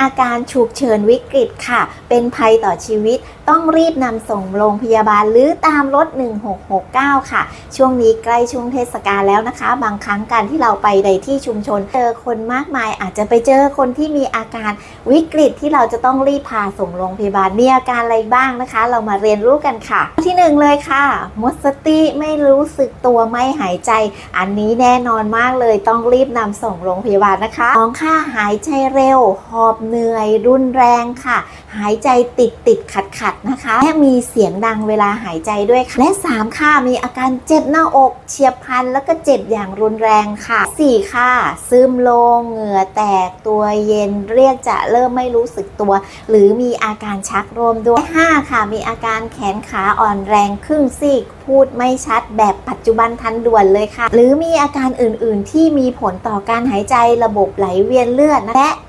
อาการฉุกเฉินวิกฤตค่ะ เป็นภัยต่อชีวิต ต้องรีบนำส่งโรงพยาบาลหรือตามรถ 1669 ค่ะ ช่วงนี้ใกล้ช่วงเทศกาลแล้วนะคะ บางครั้งการที่เราไปในที่ชุมชน เจอคนมากมายอาจจะไปเจอคนที่มีอาการวิกฤตที่เราจะต้องรีบพาส่งโรงพยาบาลมีอาการอะไรบ้างนะคะ เรามาเรียนรู้กันค่ะ ที่หนึ่งเลยค่ะหมดสติไม่รู้สึกตัวไม่หายใจ อันนี้แน่นอนมากเลยต้องรีบนำส่งโรงพยาบาลนะคะสองค่ะหายใจเร็วหอบเหนื่อยรุนแรงค่ะ หายใจติดติดขัดขัดนะคะ และมีเสียงดังเวลาหายใจด้วยค่ะ และ 3 ค่ะ มีอาการเจ็บหน้าอกเฉียบพลัน แล้วก็เจ็บอย่างรุนแรงค่ะ 4 ค่ะ ซึมลงเหงื่อแตกตัวเย็นเรียกจะเริ่มไม่รู้สึกตัว หรือมีอาการชักรวมด้วย 5 ค่ะ มีอาการแขนขาอ่อนแรงครึ่งซีกพูดไม่ชัดแบบปัจจุบันทันด่วนเลยค่ะ หรือมีอาการอื่นๆ ที่มีผลต่อการหายใจระบบไหลเวียนเลือดและ